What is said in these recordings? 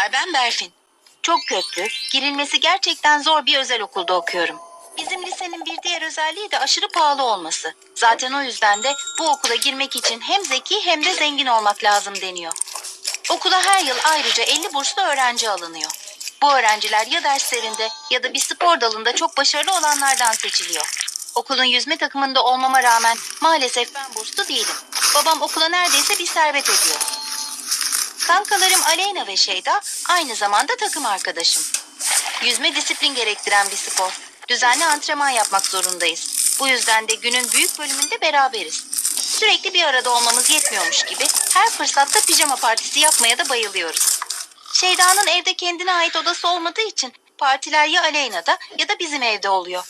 Merhabalar ben Berfin. Çok köklü, girilmesi gerçekten zor bir özel okulda okuyorum. Bizim lisenin bir diğer özelliği de aşırı pahalı olması. Zaten o yüzden de bu okula girmek için hem zeki hem de zengin olmak lazım deniyor. Okula her yıl ayrıca 50 burslu öğrenci alınıyor. Bu öğrenciler ya derslerinde ya da bir spor dalında çok başarılı olanlardan seçiliyor. Okulun yüzme takımında olmama rağmen maalesef ben burslu değilim. Babam okula neredeyse bir servet ediyor. Kankalarım Aleyna ve Şeyda aynı zamanda takım arkadaşım. Yüzme disiplin gerektiren bir spor. Düzenli antrenman yapmak zorundayız. Bu yüzden de günün büyük bölümünde beraberiz. Sürekli bir arada olmamız yetmiyormuş gibi her fırsatta pijama partisi yapmaya da bayılıyoruz. Şeyda'nın evde kendine ait odası olmadığı için partiler ya Aleyna'da ya da bizim evde oluyor.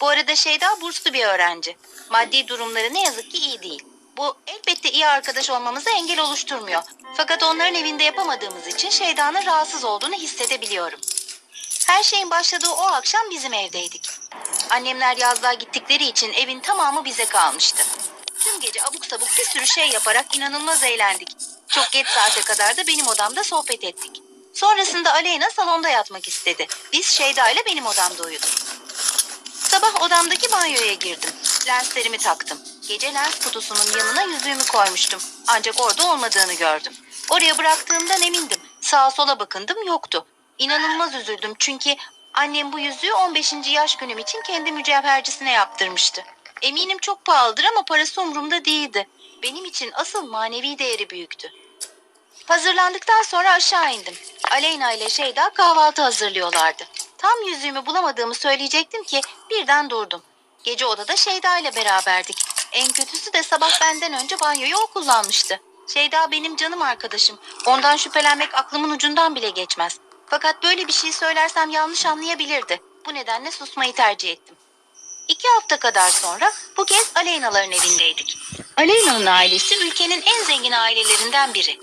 Bu arada Şeyda burslu bir öğrenci. Maddi durumları ne yazık ki iyi değil. Bu elbette iyi arkadaş olmamıza engel oluşturmuyor. Fakat onların evinde yapamadığımız için Şeyda'nın rahatsız olduğunu hissedebiliyorum. Her şeyin başladığı o akşam bizim evdeydik. Annemler yazlığa gittikleri için evin tamamı bize kalmıştı. Tüm gece abuk sabuk bir sürü şey yaparak inanılmaz eğlendik. Çok geç saate kadar da benim odamda sohbet ettik. Sonrasında Aleyna salonda yatmak istedi. Biz Şeyda ile benim odamda uyuduk. Sabah odamdaki banyoya girdim. Lenslerimi taktım. Gece lens kutusunun yanına yüzüğümü koymuştum. Ancak orada olmadığını gördüm. Oraya bıraktığımdan emindim. Sağa sola bakındım yoktu. İnanılmaz üzüldüm çünkü annem bu yüzüğü 15. yaş günüm için kendi mücevhercisine yaptırmıştı. Eminim çok pahalıdır ama parası umurumda değildi. Benim için asıl manevi değeri büyüktü. Hazırlandıktan sonra aşağı indim. Aleyna ile Şeyda kahvaltı hazırlıyorlardı. Tam yüzüğümü bulamadığımı söyleyecektim ki birden durdum. Gece odada Şeyda ile beraberdik. En kötüsü de sabah benden önce banyoyu o kullanmıştı. Şeyda benim canım arkadaşım. Ondan şüphelenmek aklımın ucundan bile geçmez. Fakat böyle bir şey söylersem yanlış anlayabilirdi. Bu nedenle susmayı tercih ettim. İki hafta kadar sonra bu kez Aleyna'ların evindeydik. Aleyna'nın ailesi ülkenin en zengin ailelerinden biri.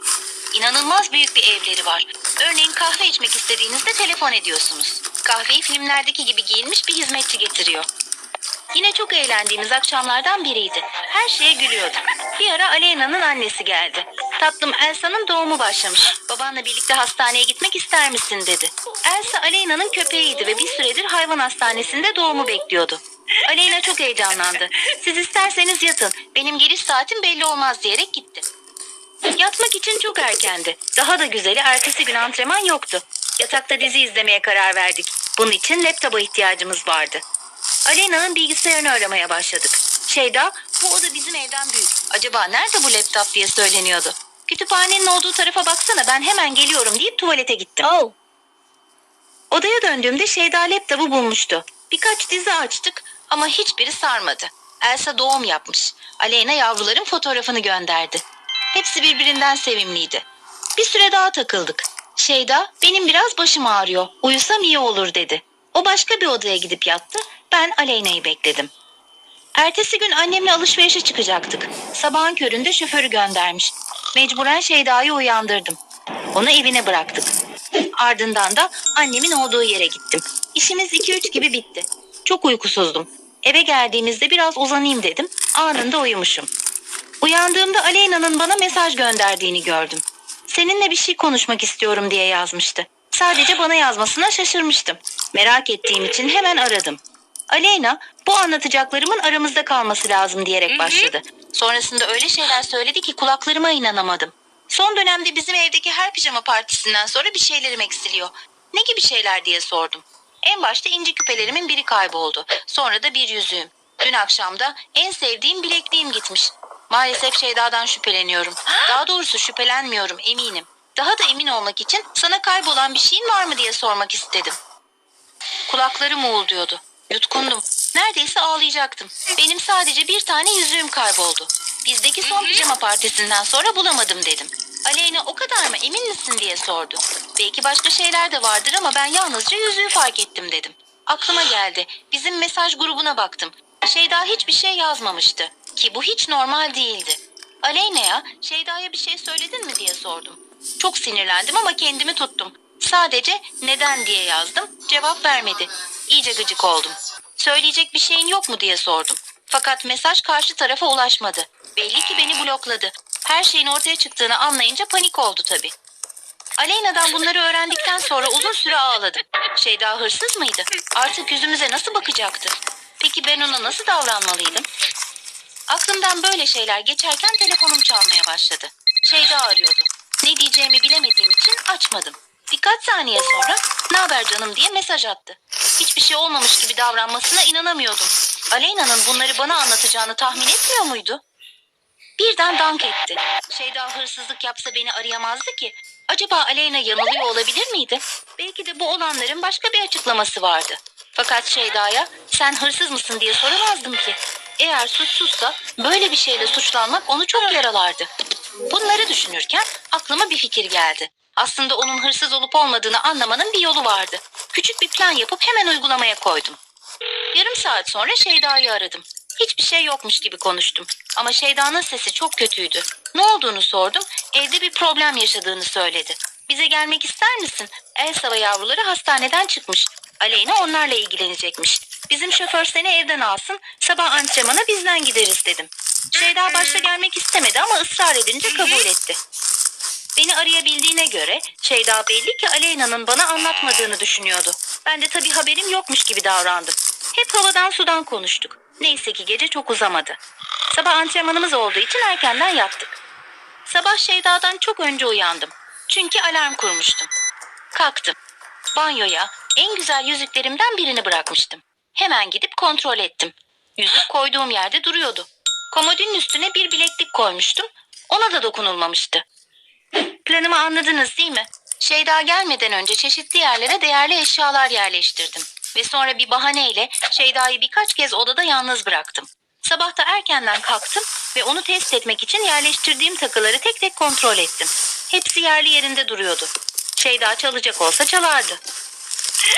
İnanılmaz büyük bir evleri var. Örneğin kahve içmek istediğinizde telefon ediyorsunuz. Kahveyi filmlerdeki gibi giyinmiş bir hizmetçi getiriyor. Yine çok eğlendiğimiz akşamlardan biriydi. Her şeye gülüyorduk. Bir ara Aleyna'nın annesi geldi. Tatlım Elsa'nın doğumu başlamış. Babanla birlikte hastaneye gitmek ister misin dedi. Elsa Aleyna'nın köpeğiydi ve bir süredir hayvan hastanesinde doğumu bekliyordu. Aleyna çok heyecanlandı. Siz isterseniz yatın. Benim geliş saatim belli olmaz diyerek gitti. Yatmak için çok erkendi. Daha da güzeli ertesi gün antrenman yoktu. Yatakta dizi izlemeye karar verdik. Bunun için laptopa ihtiyacımız vardı. Aleyna'nın bilgisayarını aramaya başladık. Şeyda, bu oda bizim evden büyük. Acaba nerede bu laptop diye söyleniyordu. Kütüphanenin olduğu tarafa baksana ben hemen geliyorum deyip tuvalete gittim. Oh. Odaya döndüğümde Şeyda laptopu bulmuştu. Birkaç dizi açtık ama hiçbiri sarmadı. Elsa doğum yapmış. Aleyna yavruların fotoğrafını gönderdi. Hepsi birbirinden sevimliydi. Bir süre daha takıldık. Şeyda benim biraz başım ağrıyor. Uyusam iyi olur dedi. O başka bir odaya gidip yattı. Ben Aleyna'yı bekledim. Ertesi gün annemle alışverişe çıkacaktık. Sabahın köründe şoförü göndermiş. Mecburen Şeyda'yı uyandırdım. Onu evine bıraktık. Ardından da annemin olduğu yere gittim. İşimiz 2-3 gibi bitti. Çok uykusuzdum. Eve geldiğimizde biraz uzanayım dedim. Anında uyumuşum. Uyandığımda Aleyna'nın bana mesaj gönderdiğini gördüm. Seninle bir şey konuşmak istiyorum diye yazmıştı. Sadece bana yazmasına şaşırmıştım. Merak ettiğim için hemen aradım. Aleyna, bu anlatacaklarımın aramızda kalması lazım diyerek başladı. Sonrasında öyle şeyler söyledi ki kulaklarıma inanamadım. Son dönemde bizim evdeki her pijama partisinden sonra bir şeylerim eksiliyor. Ne gibi şeyler diye sordum. En başta inci küpelerimin biri kayboldu. Sonra da bir yüzüğüm. Dün akşam da en sevdiğim bilekliğim gitmiş. Maalesef Şeyda'dan şüpheleniyorum. Daha doğrusu şüphelenmiyorum eminim. Daha da emin olmak için sana kaybolan bir şeyin var mı diye sormak istedim. Kulaklarım uğulduyordu. Yutkundum. Neredeyse ağlayacaktım. Benim sadece bir tane yüzüğüm kayboldu. Bizdeki son pijama partisinden sonra bulamadım dedim. Aleyna o kadar mı emin misin diye sordu. Belki başka şeyler de vardır ama ben yalnızca yüzüğü fark ettim dedim. Aklıma geldi. Bizim mesaj grubuna baktım. Şeyda hiçbir şey yazmamıştı. Ki bu hiç normal değildi. Aleyna'ya Şeyda'ya bir şey söyledin mi diye sordum. Çok sinirlendim ama kendimi tuttum. Sadece neden diye yazdım. Cevap vermedi. İyice gıcık oldum. Söyleyecek bir şeyin yok mu diye sordum. Fakat mesaj karşı tarafa ulaşmadı. Belli ki beni blokladı. Her şeyin ortaya çıktığını anlayınca panik oldu tabii. Aleyna'dan bunları öğrendikten sonra uzun süre ağladım. Şeyda hırsız mıydı? Artık yüzümüze nasıl bakacaktı? Peki ben ona nasıl davranmalıydım? Aklımdan böyle şeyler geçerken telefonum çalmaya başladı. Şeyda arıyordu. Ne diyeceğimi bilemediğim için açmadım. Birkaç saniye sonra ne haber canım diye mesaj attı. Hiçbir şey olmamış gibi davranmasına inanamıyordum. Aleyna'nın bunları bana anlatacağını tahmin etmiyor muydu? Birden dank etti. Şeyda hırsızlık yapsa beni arayamazdı ki. Acaba Aleyna yanılıyor olabilir miydi? Belki de bu olanların başka bir açıklaması vardı. Fakat Şeyda'ya sen hırsız mısın diye soramazdım ki. Eğer suçsuzsa böyle bir şeyle suçlanmak onu çok yaralardı. Bunları düşünürken aklıma bir fikir geldi. Aslında onun hırsız olup olmadığını anlamanın bir yolu vardı. Küçük bir plan yapıp hemen uygulamaya koydum. Yarım saat sonra Şeyda'yı aradım. Hiçbir şey yokmuş gibi konuştum. Ama Şeyda'nın sesi çok kötüydü. Ne olduğunu sordum. Evde bir problem yaşadığını söyledi. Bize gelmek ister misin? Elsa ve yavruları hastaneden çıkmış. Aleyna onlarla ilgilenecekmiş. Bizim şoför seni evden alsın. Sabah antrenmana bizden gideriz dedim. Şeyda başta gelmek istemedi ama ısrar edince kabul etti. Beni arayabildiğine göre Şeyda belli ki Aleyna'nın bana anlatmadığını düşünüyordu. Ben de tabii haberim yokmuş gibi davrandım. Hep havadan sudan konuştuk. Neyse ki gece çok uzamadı. Sabah antrenmanımız olduğu için erkenden yattık. Sabah Şeyda'dan çok önce uyandım. Çünkü alarm kurmuştum. Kalktım. Banyoya en güzel yüzüklerimden birini bırakmıştım. Hemen gidip kontrol ettim. Yüzük koyduğum yerde duruyordu. Komodinin üstüne bir bileklik koymuştum. Ona da dokunulmamıştı. Planımı anladınız değil mi? Şeyda gelmeden önce çeşitli yerlere değerli eşyalar yerleştirdim. Ve sonra bir bahaneyle Şeyda'yı birkaç kez odada yalnız bıraktım. Sabah da erkenden kalktım ve onu test etmek için yerleştirdiğim takıları tek tek kontrol ettim. Hepsi yerli yerinde duruyordu. Şeyda çalacak olsa çalardı.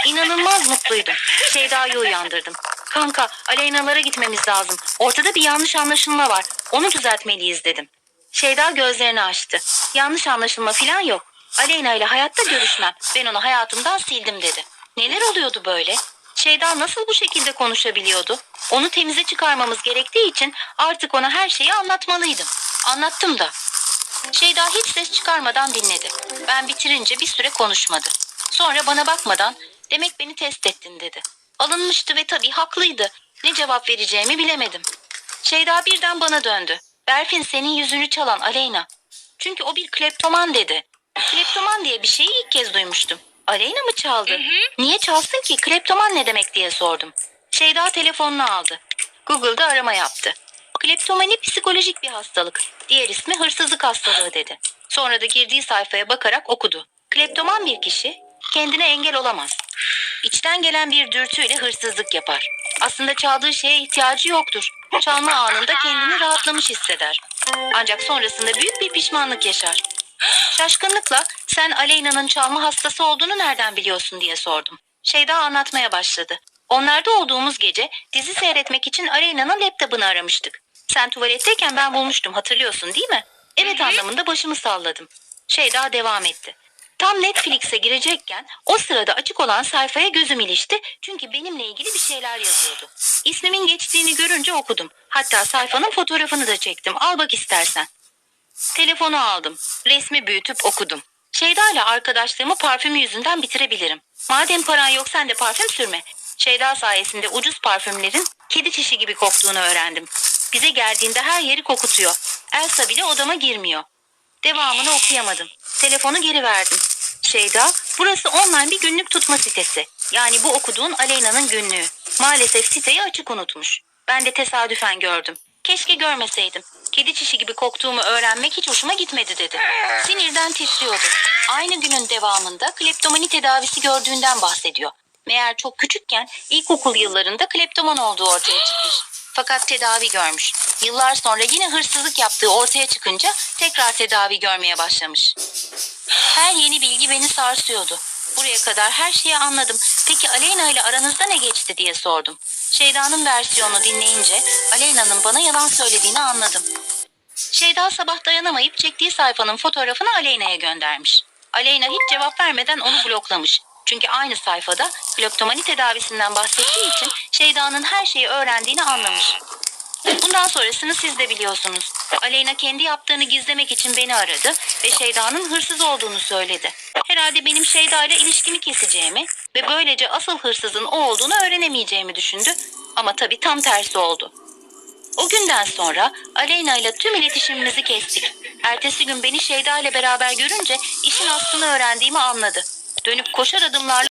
İnanılmaz mutluydum. Şeyda'yı uyandırdım. Kanka, Aleyna'lara gitmemiz lazım. Ortada bir yanlış anlaşılma var. Onu düzeltmeliyiz dedim. Şeyda gözlerini açtı. Yanlış anlaşılma falan yok. Aleyna ile hayatta görüşmem. Ben onu hayatımdan sildim dedi. Neler oluyordu böyle? Şeyda nasıl bu şekilde konuşabiliyordu? Onu temize çıkarmamız gerektiği için artık ona her şeyi anlatmalıydım. Anlattım da. Şeyda hiç ses çıkarmadan dinledi. Ben bitirince bir süre konuşmadı. Sonra bana bakmadan demek beni test ettin dedi. Alınmıştı ve tabii haklıydı. Ne cevap vereceğimi bilemedim. Şeyda birden bana döndü. Berfin senin yüzünü çalan Aleyna. Çünkü o bir kleptoman dedi. Kleptoman diye bir şeyi ilk kez duymuştum. Aleyna mı çaldı? Niye çalsın ki? Kleptoman ne demek diye sordum. Şeyda telefonunu aldı. Google'da arama yaptı. Kleptomani psikolojik bir hastalık. Diğer ismi hırsızlık hastalığı dedi. Sonra da girdiği sayfaya bakarak okudu. Kleptoman bir kişi kendine engel olamaz. İçten gelen bir dürtüyle hırsızlık yapar. Aslında çaldığı şeye ihtiyacı yoktur. Çalma anında kendini rahatlamış hisseder. Ancak sonrasında büyük bir pişmanlık yaşar. Şaşkınlıkla sen Aleyna'nın çalma hastası olduğunu nereden biliyorsun diye sordum. Şeyda anlatmaya başladı. Onlarda olduğumuz gece dizi seyretmek için Aleyna'nın laptopunu aramıştık. Sen tuvaletteyken ben bulmuştum hatırlıyorsun değil mi? Evet anlamında başımı salladım. Şeyda devam etti. Tam Netflix'e girecekken o sırada açık olan sayfaya gözüm ilişti çünkü benimle ilgili bir şeyler yazıyordu. İsmimin geçtiğini görünce okudum. Hatta sayfanın fotoğrafını da çektim. Al bak istersen. Telefonu aldım. Resmi büyütüp okudum. Şeyda ile arkadaşlığımı parfümü yüzünden bitirebilirim. Madem paran yok sen de parfüm sürme. Şeyda sayesinde ucuz parfümlerin kedi çişi gibi koktuğunu öğrendim. Bize geldiğinde her yeri kokutuyor. Elsa bile odama girmiyor. Devamını okuyamadım. Telefonu geri verdim. Şeyda, burası online bir günlük tutma sitesi. Yani bu okuduğun Aleyna'nın günlüğü. Maalesef siteyi açık unutmuş. Ben de tesadüfen gördüm. Keşke görmeseydim. Kedi çişi gibi koktuğumu öğrenmek hiç hoşuma gitmedi dedi. Sinirden titriyordu. Aynı günün devamında kleptomani tedavisi gördüğünden bahsediyor. Meğer çok küçükken ilkokul yıllarında kleptoman olduğu ortaya çıkmış. Fakat tedavi görmüş. Yıllar sonra yine hırsızlık yaptığı ortaya çıkınca tekrar tedavi görmeye başlamış. Her yeni bilgi beni sarsıyordu. Buraya kadar her şeyi anladım. Peki Aleyna ile aranızda ne geçti diye sordum. Şeyda'nın versiyonunu dinleyince Aleyna'nın bana yalan söylediğini anladım. Şeyda sabah dayanamayıp çektiği sayfanın fotoğrafını Aleyna'ya göndermiş. Aleyna hiç cevap vermeden onu bloklamış. Çünkü aynı sayfada kleptomani tedavisinden bahsettiği için Şeyda'nın her şeyi öğrendiğini anlamış. Bundan sonrasını siz de biliyorsunuz. Aleyna kendi yaptığını gizlemek için beni aradı ve Şeyda'nın hırsız olduğunu söyledi. Herhalde benim Şeyda ile ilişkimi keseceğimi ve böylece asıl hırsızın o olduğunu öğrenemeyeceğimi düşündü. Ama tabii tam tersi oldu. O günden sonra Aleyna ile tüm iletişimimizi kestik. Ertesi gün beni Şeyda ile beraber görünce işin aslını öğrendiğimi anladı. Dönüp koşar adımlarla